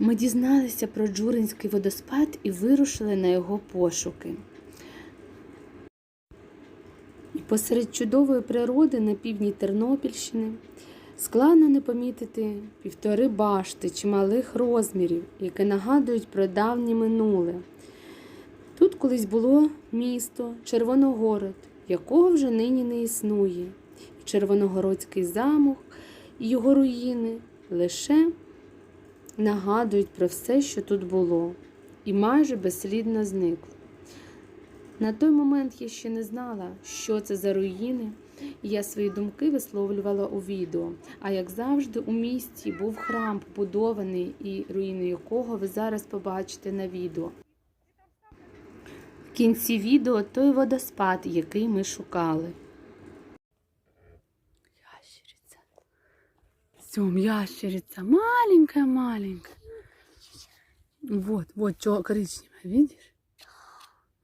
Ми дізналися про Джуринський водоспад і вирушили на його пошуки. І посеред чудової природи на півдні Тернопільщини складно не помітити півтори башти чималих розмірів, які нагадують про давнє минуле. Тут колись було місто Червоногород, якого вже нині не існує. Червоногородський замок і його руїни лише нагадують про все, що тут було, і майже безслідно зникло. На той момент я ще не знала, що це за руїни, і я свої думки висловлювала у відео. А як завжди, у місті був храм, побудований, і руїни якого ви зараз побачите на відео. В кінці відео той водоспад, який ми шукали. Сем, ящерица. Маленькая-маленькая. Вот, вот, что коричневая, видишь?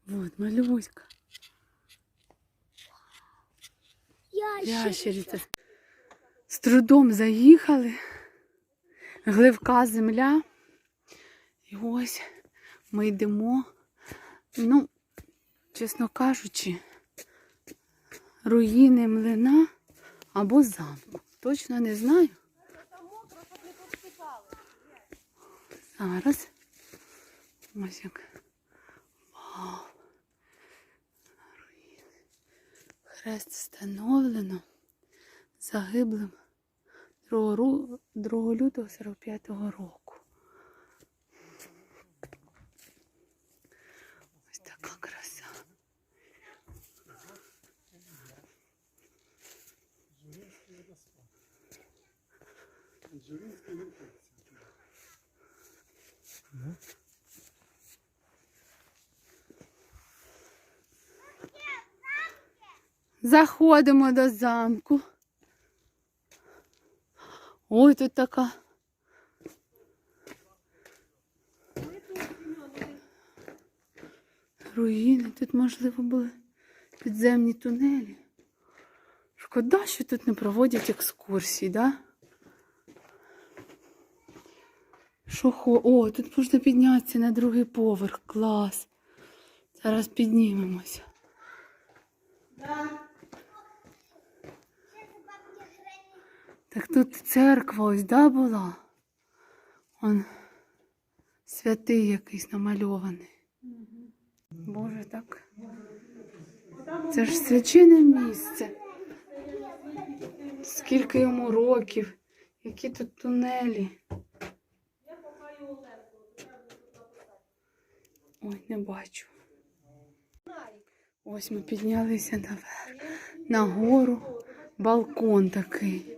Вот, малюська. Ящериця. З трудом заїхали. Гливка земля. І ось ми йдемо. Ну, чесно кажучи, руїни млина або замку. Точно не знаю. Зараз. Ось як. Вау. Хрест встановлено загиблим 2 лютого 45-го року. Ось така краса. Заходимо до замку. Ой, тут така. Руїни, тут, можливо, були підземні тунелі. Шкода, що тут не проводять екскурсії, да? Що хо... О, тут можна піднятися на другий поверх. Клас. Зараз піднімемося. Так тут церква ось, да, була? Он святий якийсь намальований. Боже, так. Це ж свячене місце. Скільки йому років, які тут тунелі. Ой, не бачу. Ось ми піднялися наверх, на гору, балкон такий.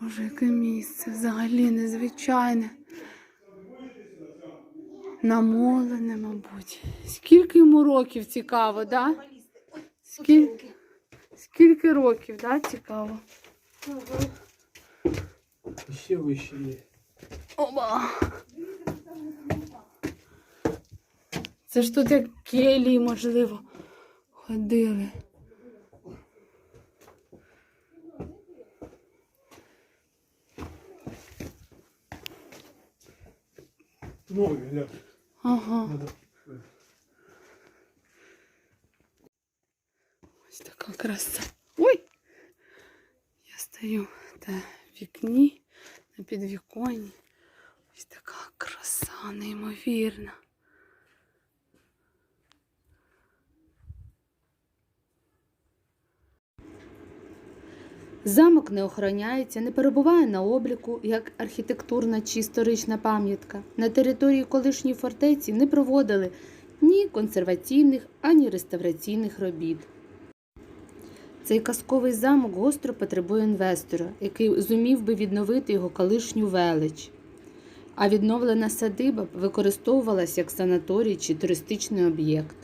Боже, яке місце взагалі незвичайне. Намолене, мабуть. Скільки йому років цікаво, да? Скільки, скільки років, да, цікаво? Ще вище є. Оба. Це ж тут як келії, можливо, ходили. Ноги, гля. Ага. Надо. Ось така краса. Ой! Я стою на вікні, на підвіконні. Ось така краса, неймовірна. Замок не охороняється, не перебуває на обліку як архітектурна чи історична пам'ятка. На території колишньої фортеці не проводили ні консерваційних, ані реставраційних робіт. Цей казковий замок гостро потребує інвестора, який зумів би відновити його колишню велич. А відновлена садиба використовувалась як санаторій чи туристичний об'єкт.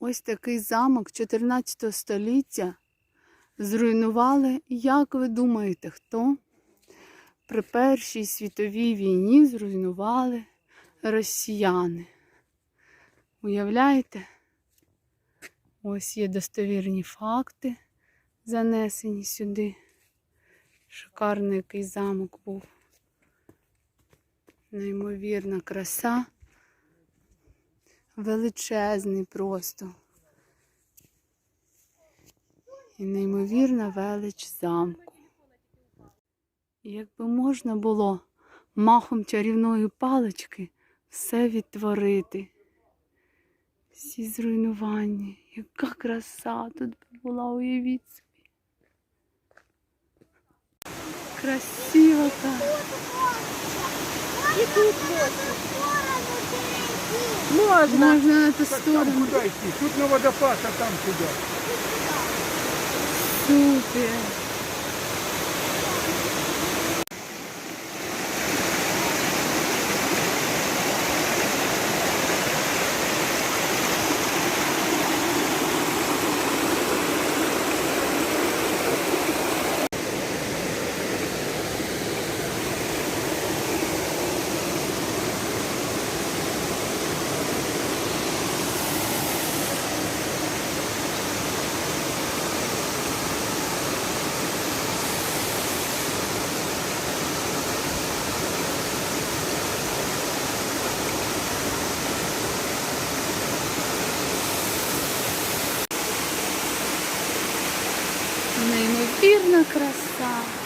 Ось такий замок 14 століття зруйнували, як ви думаєте, хто? При Першій світовій війні зруйнували росіяни. Уявляєте? Ось є достовірні факти, занесені сюди. Шикарний який замок був. Неймовірна краса. Величезний просто. І неймовірна велич замку. І якби можна було махом чарівної палички все відтворити. Всі зруйнування. Яка краса тут була, уявіть собі. Красиво так. Можно. Можна на ту сторону. Тут на водопад, а там 对。别 Неймовірна краса.